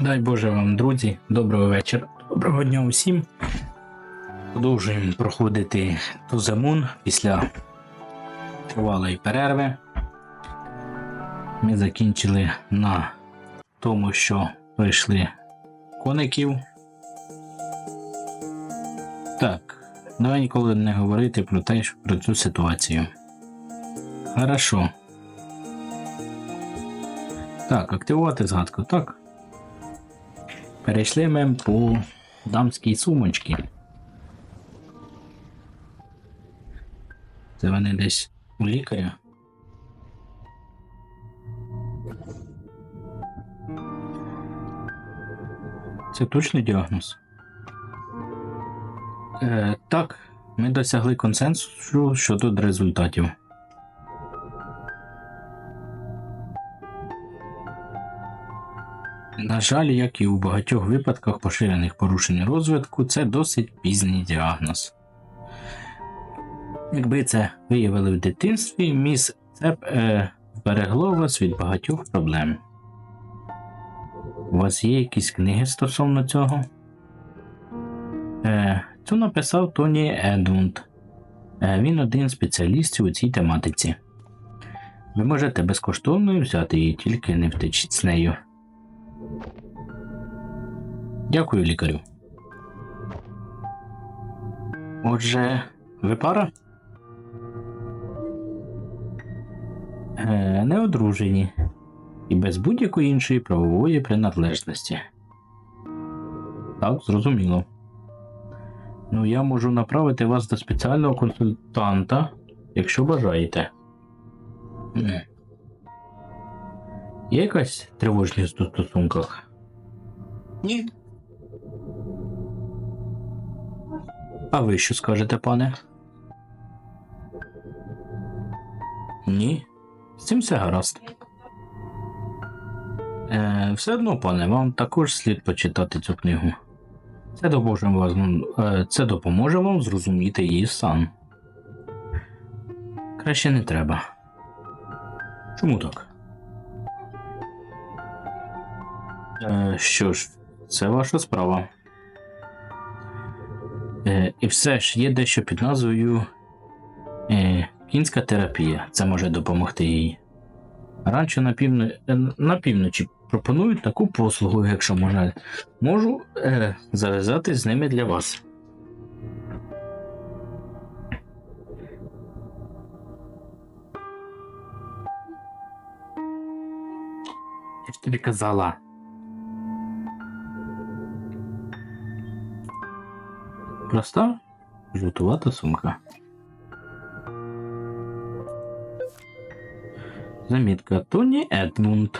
Дай Боже вам, друзі, доброго вечора, доброго дня усім. Продовжуємо проходити Туземун після тривалої перерви. Ми закінчили на тому, що прийшли коників. Так, давай ніколи не говорити про те, що про цю ситуацію. Хорошо. Так, активувати згадку, так. Перейшли ми по дамській сумочці. Це вони десь у лікаря. Це точний діагноз? Е, так, ми досягли консенсусу щодо результатів. На жаль, як і у багатьох випадках поширених порушень розвитку, це досить пізній діагноз. Якби це виявили в дитинстві, міс це б е, вберегло вас від багатьох проблем. У вас є якісь книги стосовно цього? Е, Цю написав Тоні Едмунд. Е, він один з спеціалістів у цій тематиці. Ви можете безкоштовно взяти її, тільки не втечіть з нею. Дякую, лікарю. Отже, ви пара? Е, не одружені і без будь-якої іншої правової приналежності. Так, зрозуміло. Ну, я можу направити вас до спеціального консультанта, якщо бажаєте. Є якась тривожність у стосунках? Ні. А ви що скажете, пане? Ні. З цим все гаразд. Е, все одно, пане, вам також слід почитати цю книгу. Це допоможе вам, е, це допоможе вам зрозуміти її стан. Краще не треба. Чому так? Е, що ж, це ваша справа. Е, і все ж є дещо під назвою е, кінська терапія. Це може допомогти їй. Раніше на, півно, е, на півночі пропонують таку послугу, якщо можна, можу зав'язати з ними для вас. Я ж тобі казала. Проста жовтувата сумка. Замітка Тоні Едмунд.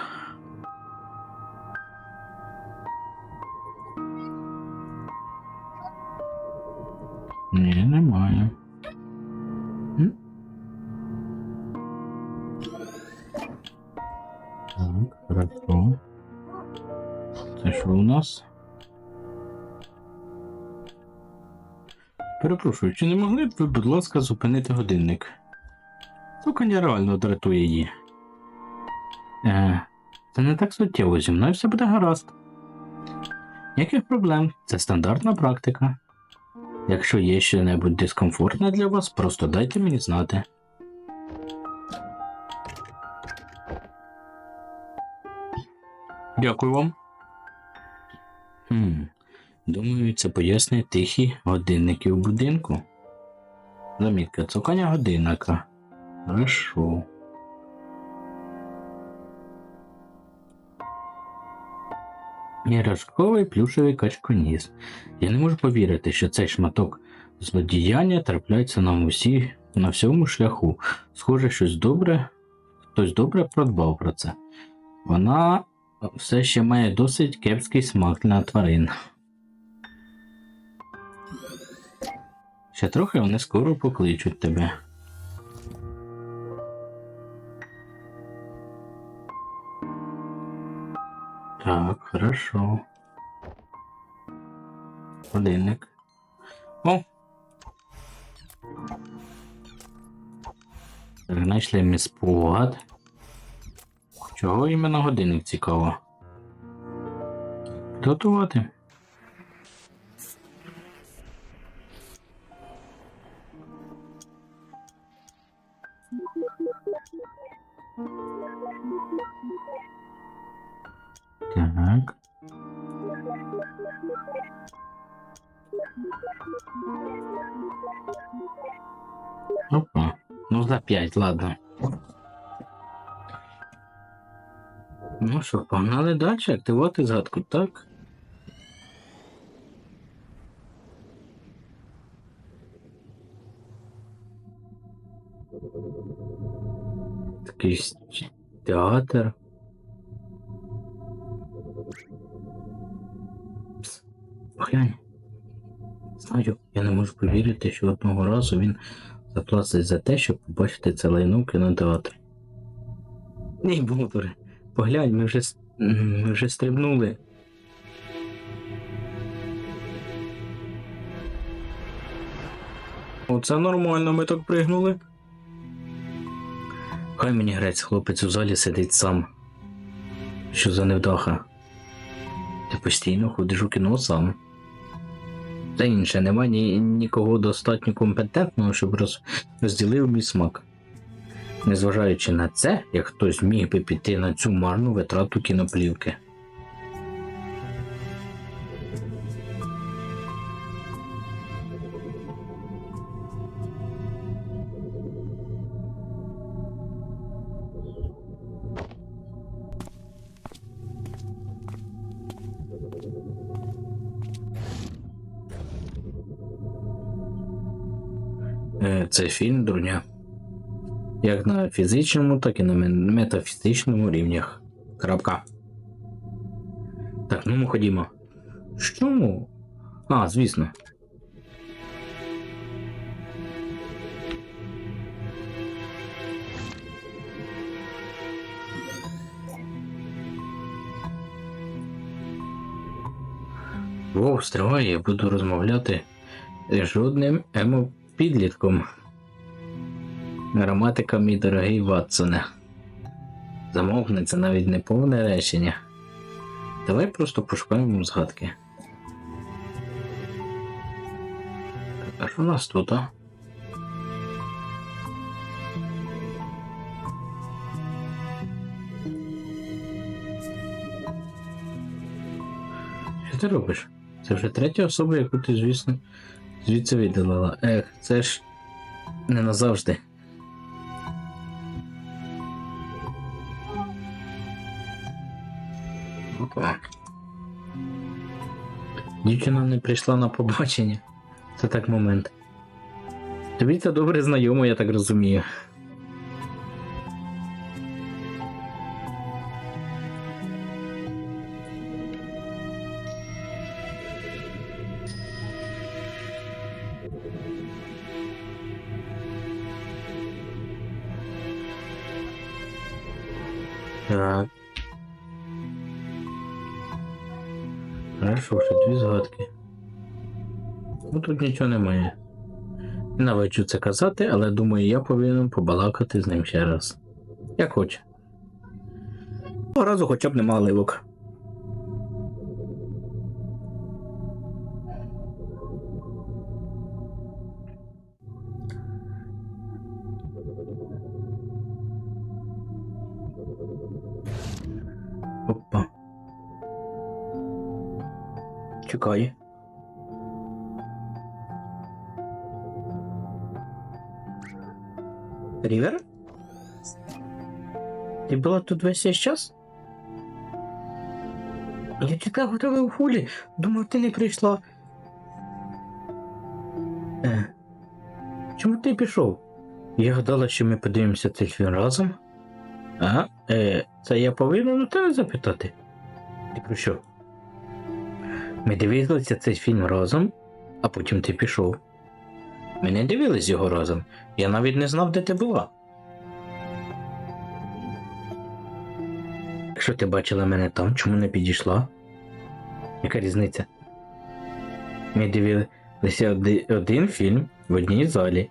Перепрошую, чи не могли б ви, будь ласка, зупинити годинник? Цукання реально дратує її. Е, це не так суттєво, зі мною все буде гаразд. Ніяких проблем, це стандартна практика. Якщо є що-небудь дискомфортне для вас, просто дайте мені знати. Дякую вам. Хм. Думаю, це пояснює тихі годинники в будинку. Замітка, цукання годинника. Хорошо. Іграшковий плюшевий качконіс. Я не можу повірити, що цей шматок злодіяння трапляється нам усі на всьому шляху. Схоже, щось добре, хтось добре продбав про це. Вона все ще має досить кепський смак для тварин. Ще трохи вони скоро покличуть тебе. Так, хорошо. Годинник. О! Так, знайшли ми спогад. Чого іменно годинник цікаво? Підготувати. Ну 5, ладно. Ну що, погнали далі, активувати згадку, так? Такий театр. Пс, Поглянь. Знаю, я не можу повірити, що одного разу він заплатить за те, щоб побачити це лайно в кінотеатрі. Ні, Болдуре, поглянь, ми вже, ми вже стрибнули. Оце нормально, ми так пригнули. Хай мені грець, хлопець у залі сидить сам. Що за невдаха? Ти постійно ходиш у кіно сам. Та інше, нема ні, нікого достатньо компетентного, щоб роз, розділив мій смак. Незважаючи на це, як хтось міг би піти на цю марну витрату кіноплівки. Це фільм дурня. Як на фізичному, так і на метафізичному рівнях. Крапка. Так, ну ми ходімо. Що? А, звісно. Вов, стривай, я буду розмовляти з жодним емо-підлітком. Граматика, мій дорогий Ватсоне. Замовкни, це навіть не повне речення. Давай просто пошукаємо згадки. Так, а що у нас тут, а? Що ти робиш? Це вже третя особа, яку ти, звісно, звідси видалила. Ех, це ж не назавжди. Дівчина не прийшла на побачення. Це так момент. Тобі це добре знайомо, я так розумію. Так. Ще дві згадки. Ну тут нічого немає. Навичу це казати, але думаю, я повинен побалакати з ним ще раз. Як хоче. Того разу хоча б нема ливок. Чекай. Рівер? Ти була тут весь час? Я чекав у тебе в хулі. Думав, ти не прийшла. Е. Чому ти пішов? Я гадала, що ми подивимося цей фільм разом. А? Е, це я повинен у тебе запитати. Ти про що? Ми дивилися цей фільм разом, а потім ти пішов. Ми не дивились його разом. Я навіть не знав, де ти була. Якщо ти бачила мене там, чому не підійшла? Яка різниця? Ми дивилися оди- один фільм в одній залі.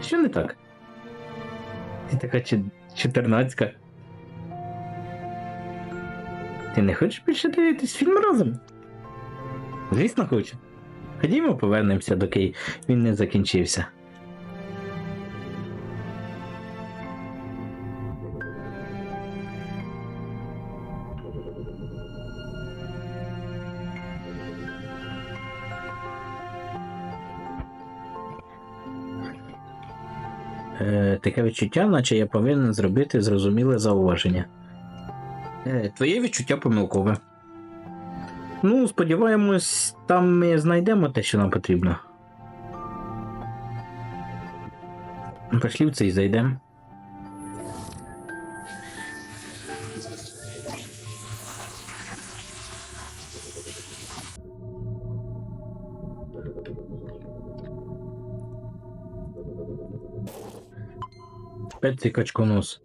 Що не так? Ти така чи... чотирнацька. Ти не хочеш більше дивитись фільм разом? Звісно, хочу. Ходімо повернемося, доки він не закінчився. Таке відчуття, наче я повинен зробити зрозуміле зауваження. Е, твоє відчуття помилкове. Ну, сподіваємось, там ми знайдемо те, що нам потрібно. Пошли і зайдемо. Пеці качконос.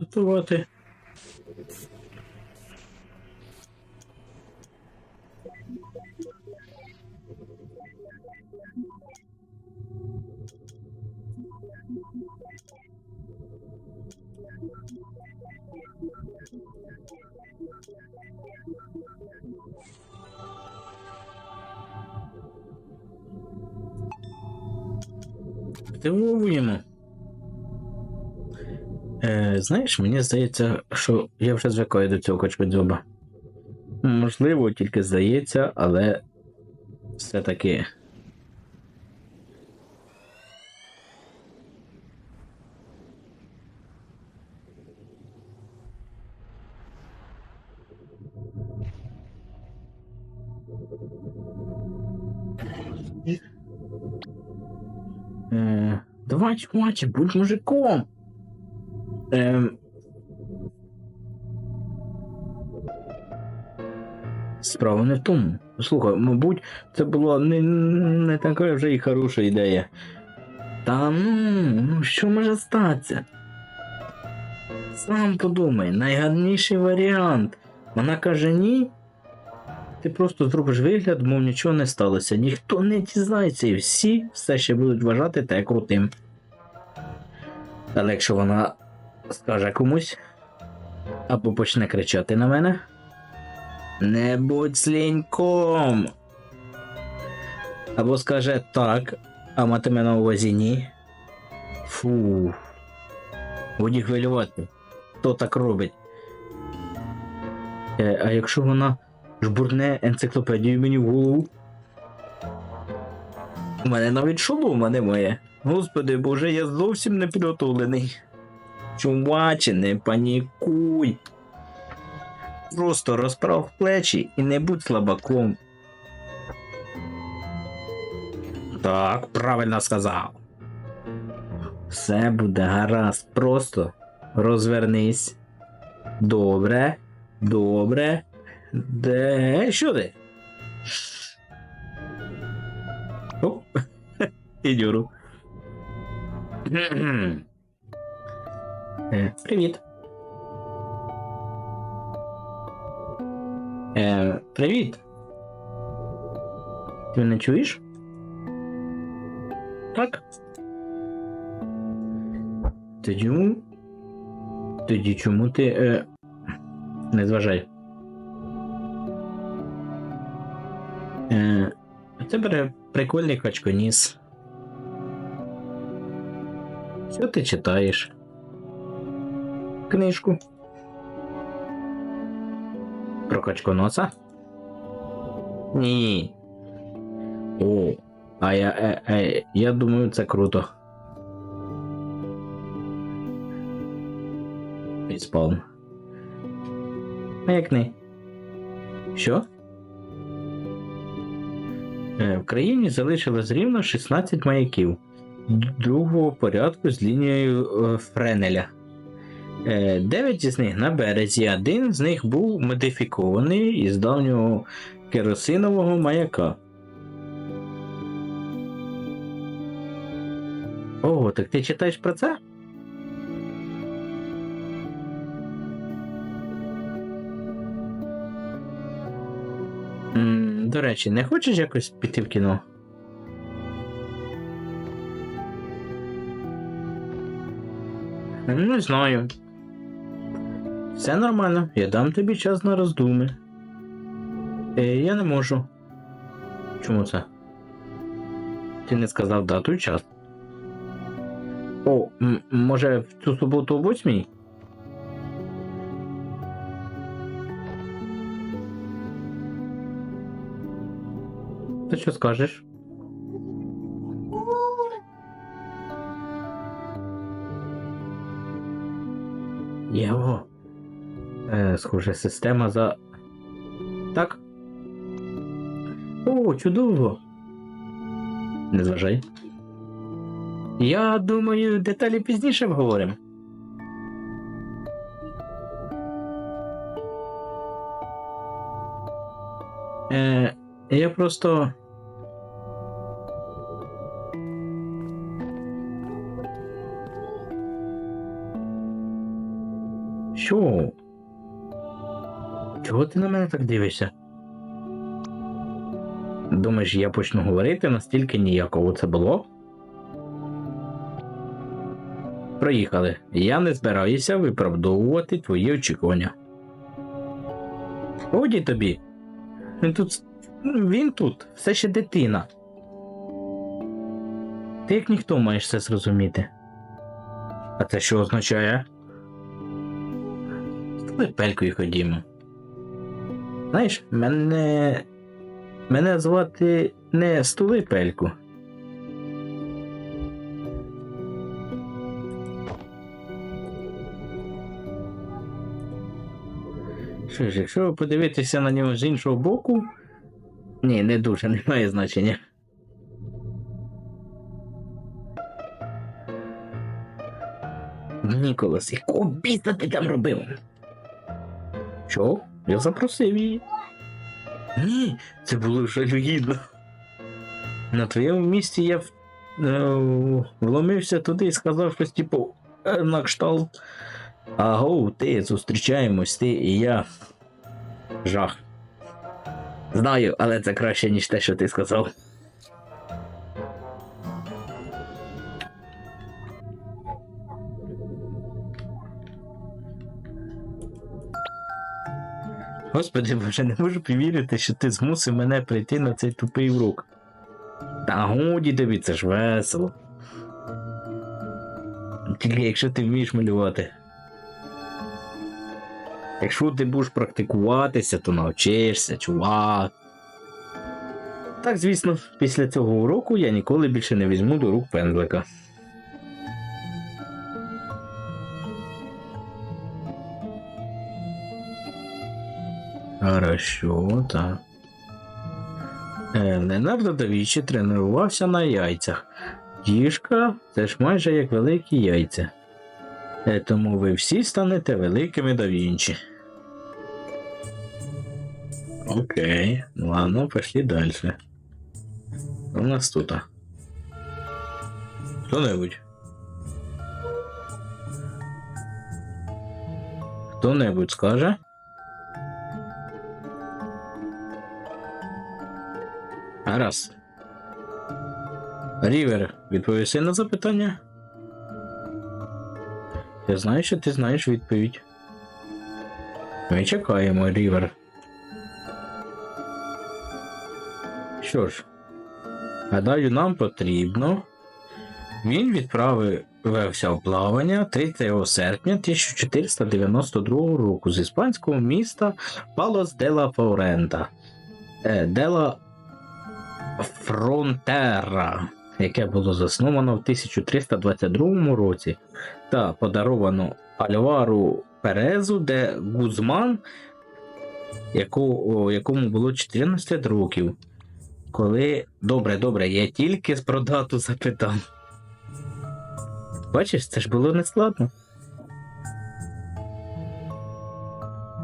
Готувати. Знаєш, мені здається, що я вже звикаю до цього кочбедзьоба. Можливо, тільки здається, але все-таки. Е, давай, чуваче, будь мужиком. Ем... Справа не в тому. Слухай, мабуть, це була не, не така вже і хороша ідея. Та ну, ну що може статися? Сам подумай, найгарніший варіант. Вона каже ні. Ти просто зробиш вигляд, мов нічого не сталося. Ніхто не дізнається, і всі все ще будуть вважати те крутим. Але якщо вона скаже комусь або почне кричати на мене. Не будь сліньком. Або скаже так, а матиме на увазі ні. Фу. Годі хвилювати. Хто так робить? Е, а якщо вона жбурне енциклопедію мені в голову? У мене навіть шолома немає. Господи боже, я зовсім не підготовлений. Чуваче, не панікуй. Просто розправ плечі і не будь слабаком. Так, правильно сказав. Все буде гаразд. Просто розвернись. Добре. Добре. Де. Що ти? Оп. Ідюру. Е, Привіт. Е, привіт. Ти мене чуєш? Так. Тоді. Тоді чому ти. Е... Не зважай. Е... Це бере прикольний качконіс. Що ти читаєш? Книжку. Про качконоса? Ні. О, а я, е, е, я думаю, це круто. Підспалм. А як не? Що? Е, в країні залишилось рівно 16 маяків другого порядку з лінією е, Френеля. Е, дев'ять із них на березі, один з них був модифікований із давнього керосинового маяка. О, так ти читаєш про це? До речі, не хочеш якось піти в кіно? Не знаю. Все нормально, я дам тобі час на роздуми. Е, я не можу. Чому це? Ти не сказав дату і час. О, може в цю суботу о восьмій? Ти що скажеш? Єво. Е, схоже, система за. Так. О, чудово. Не зважай. Я думаю, деталі пізніше обговоримо. Е, я просто. Чого ти на мене так дивишся? Думаєш, я почну говорити настільки ніяково це було? Проїхали. Я не збираюся виправдовувати твої очікування. Годі тобі. Він тут. Він тут, все ще дитина. Ти як ніхто маєш це зрозуміти. А це що означає? З пелькою ходімо. Знаєш, мене. Мене звати не Стулипельку. Що ж, якщо подивитися на нього з іншого боку. Ні, не дуже, не має значення. Ніколас, якого біса ти там робив? Що? Я запросив її. Ні, це було жалюгідно. На твоєму місці я е, вломився туди і сказав щось типу е, на кшталт. Аго, ти зустрічаємось, ти і я. Жах. Знаю, але це краще, ніж те, що ти сказав. Господи боже, не можу повірити, що ти змусив мене прийти на цей тупий урок. Та годі тобі, це ж весело. Тільки якщо ти вмієш малювати. Якщо ти будеш практикуватися, то навчишся, чувак. Так, звісно, після цього уроку я ніколи більше не візьму до рук пензлика. Хорошо, так. Е, Леонардо да Вінчі тренувався на яйцях. Діжка це ж майже як великі яйця. Е, Тому ви всі станете великими да Вінчі. Окей, ладно, пошли далі. У нас тут? Хто-небудь? Хто-небудь скаже? Гаразд. Рівер, відповіси на запитання. Я знаю, що ти знаєш відповідь. Ми чекаємо, Рівер. Що ж, гадаю, нам потрібно. Він відправився в плавання 3 серпня 1492 року з іспанського міста Палос. Е, де ла Фронтера, яке було засновано в 1322 році та подаровано Альвару Перезу де Гузман, яку, якому було 14 років. Коли. Добре, добре, я тільки про дату запитав. Бачиш, це ж було нескладно.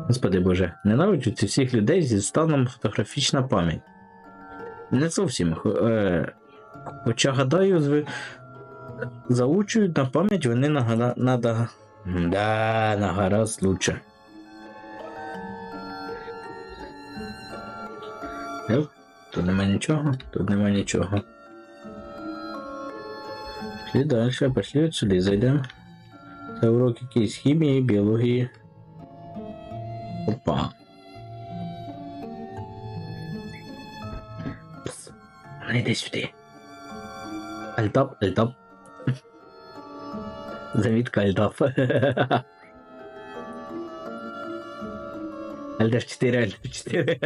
Господи Боже, ненавиджу цих всіх людей зі станом фотографічна пам'ять. Не зовсім. Е, хоча гадаю, зви... заучують на пам'ять вони нагада... нада... Да, на гаразд лучше. Е, Тут нема нічого, тут нема нічого. Пішли далі, пішли сюди зайдемо. Це урок якийсь хімії, біології. Опа. Ну, йди сюди. Альтап, альтап. Завітка альтап. Альтап 4, альтап 4.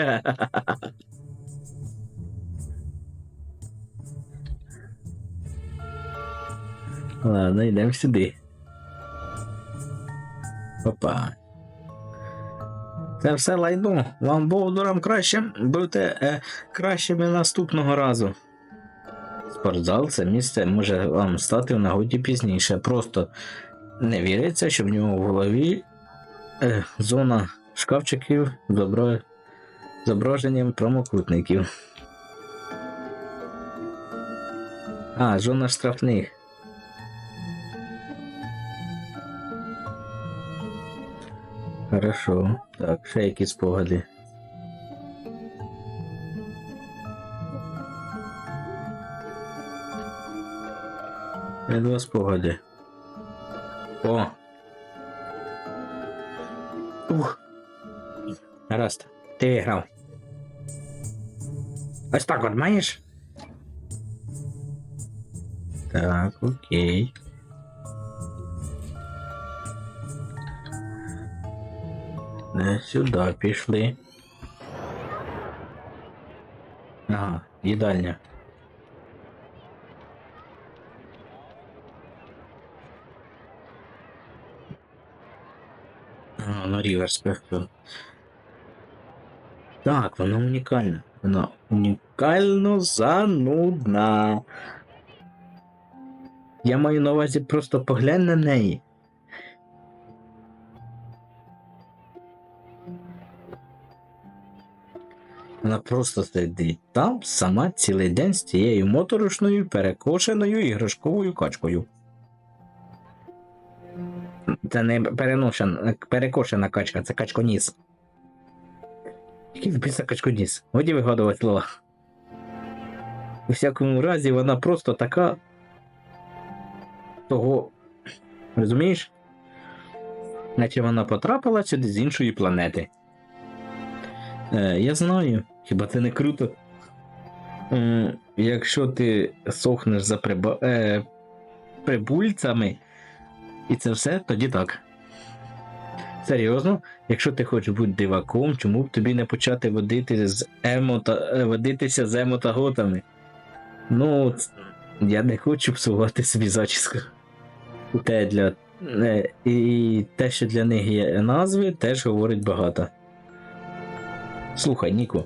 Ладно, йдемо сюди. Опа. Це все лайно. Вам бовдурам краще. Будете е, кращими наступного разу. Спортзал це місце може вам стати в нагоді пізніше. Просто не віриться, що в нього в голові е, зона шкафчиків з зображенням прямокутників. А, зона штрафних. Хорошо. Так, ще які спогади. Є два спогади. О! Ух! Гаразд, ти виграв. Ось так от маєш? Так, окей. Не сюди пішли. Ага, їдальня. А, ну Ріверс Спектр. Так, вона унікальна. Вона унікально занудна. Я маю на увазі просто поглянь на неї. Вона просто сидить там сама цілий день з цією моторошною перекошеною іграшковою качкою. Це не переношена, перекошена качка, це качконіс. Який в біса качконіс? Годі вигадувати слова. У всякому разі, вона просто така. Того. Розумієш? Наче вона потрапила сюди з іншої планети. Е, я знаю, хіба це не круто? Е, якщо ти сохнеш за приба... е, прибульцями, і це все, тоді так. Серйозно, якщо ти хочеш бути диваком, чому б тобі не почати водити з емо та... е, водитися з емо та готами? Ну, я не хочу псувати собі зачіску. Те для... е, І те, що для них є назви, теж говорить багато. Слухай, Ніко,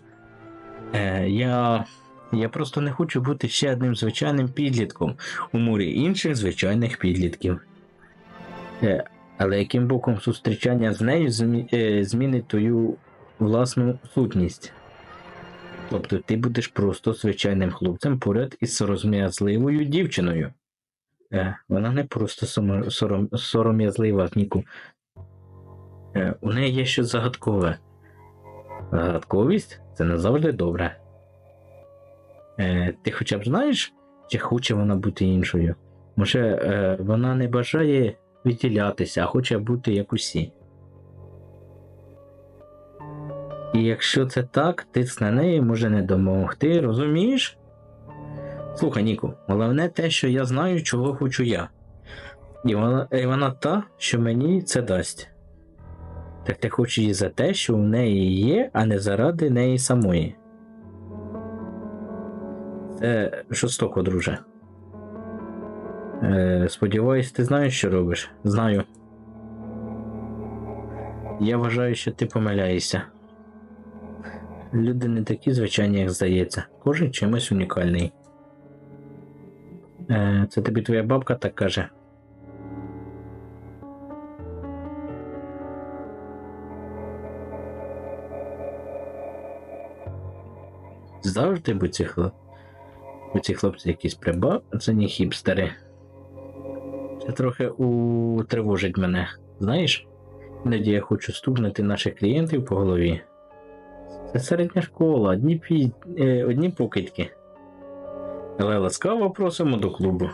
е, я, я просто не хочу бути ще одним звичайним підлітком у морі інших звичайних підлітків. Е, але яким боком зустрічання з нею змі, е, змінить твою власну сутність? Тобто ти будеш просто звичайним хлопцем поряд із сором'язливою дівчиною. Е, вона не просто сомо- сором, сором'язлива, Ніку. Е, у неї є щось загадкове. Загадковість це не завжди добре. Е, ти хоча б знаєш, чи хоче вона бути іншою? Може, е, вона не бажає відділятися, а хоче бути як усі. І якщо це так, тиск на неї може не допомогти, розумієш? Слухай, Ніку, головне те, що я знаю, чого хочу я. І вона, і вона та, що мені це дасть. Так ти хочеш її за те, що в неї є, а не заради неї самої. Це жорстоко, друже. Е, сподіваюсь, ти знаєш, що робиш? Знаю. Я вважаю, що ти помиляєшся. Люди не такі звичайні, як здається. Кожен чимось унікальний. Е, це тобі твоя бабка так каже. Завжди бо ці, хлоп... бо ці хлопці якісь прибавлені хіпстери. Це трохи утривожить мене. Знаєш? Іноді я хочу стукнути наших клієнтів по голові. Це середня школа, одні, пі... е, одні покидьки. Але ласкаво просимо до клубу.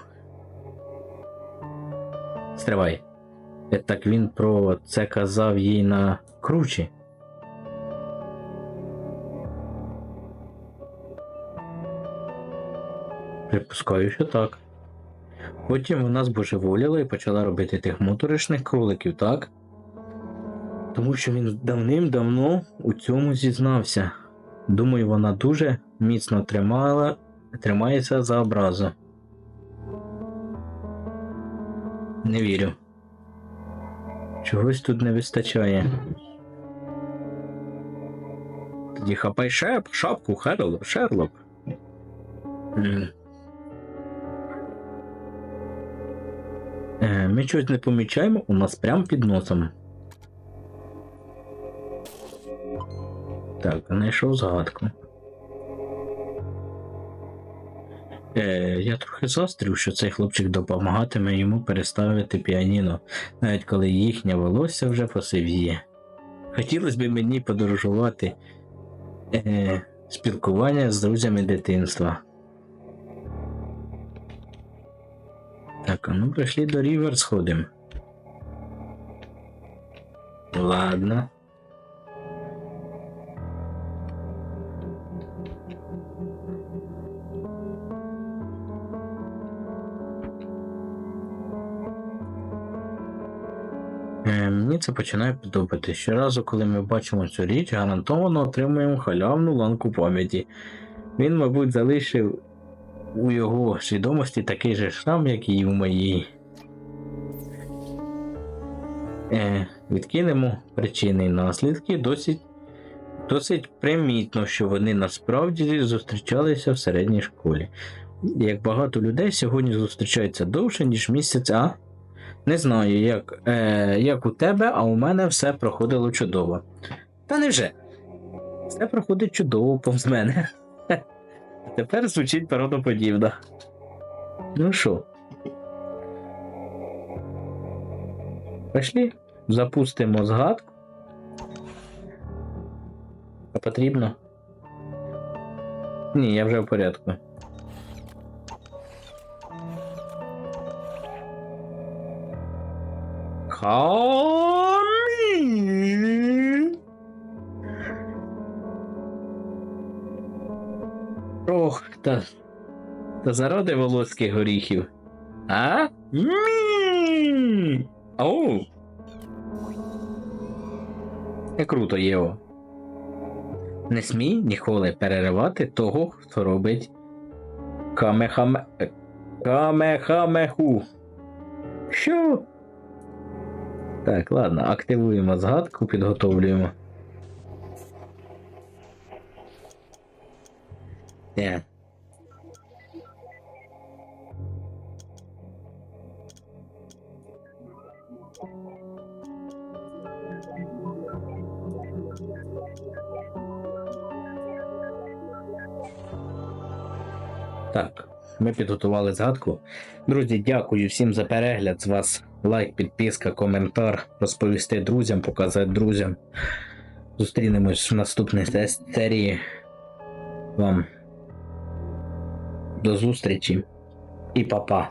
Стривай. Так він про це казав їй на кручі. Припускаю, що так. Потім вона збожеволіла і почала робити тих моторошних кроликів, так? Тому що він давним-давно у цьому зізнався. Думаю, вона дуже міцно тримала, тримається за образу. Не вірю. Чогось тут не вистачає. Тоді хапай шеп, шапку, Херлок, Шерлок. Ми щось не помічаємо у нас прямо під носом. Так, знайшов загадку. Е, я трохи застрів, що цей хлопчик допомагатиме йому переставити піаніно, навіть коли їхнє волосся вже посивіє. Хотілося б мені подорожувати е, спілкування з друзями дитинства. Так, а ну прийшли до Рівер сходим. Ладно. Е, Мені це починає подобатися. Щоразу, коли ми бачимо цю річ, гарантовано отримуємо халявну ланку пам'яті. Він, мабуть, залишив у його свідомості такий же шрам, як і у моїй. Е, відкинемо причини і наслідки. Досить, досить примітно, що вони насправді зустрічалися в середній школі. Як багато людей сьогодні зустрічаються довше, ніж місяць, а? Не знаю, як, е, як у тебе, а у мене все проходило чудово. Та невже? Все проходить чудово повз мене. Тепер звучить правдоподібно. Ну що? Пішли, запустимо згадку. А потрібно? Ні, я вже в порядку. Хамі. Ох, та, та заради волоських горіхів. А? Оу. Не круто, Єво. Не смій ніколи переривати того, хто робить камехаме... камехамеху. Що? Так, ладно, активуємо згадку, підготовлюємо. Е. Так, ми підготували згадку. Друзі, дякую всім за перегляд. З вас лайк, підписка, коментар, розповісти друзям, показати друзям. Зустрінемось в наступній серії. Вам до зустрічі і па-па.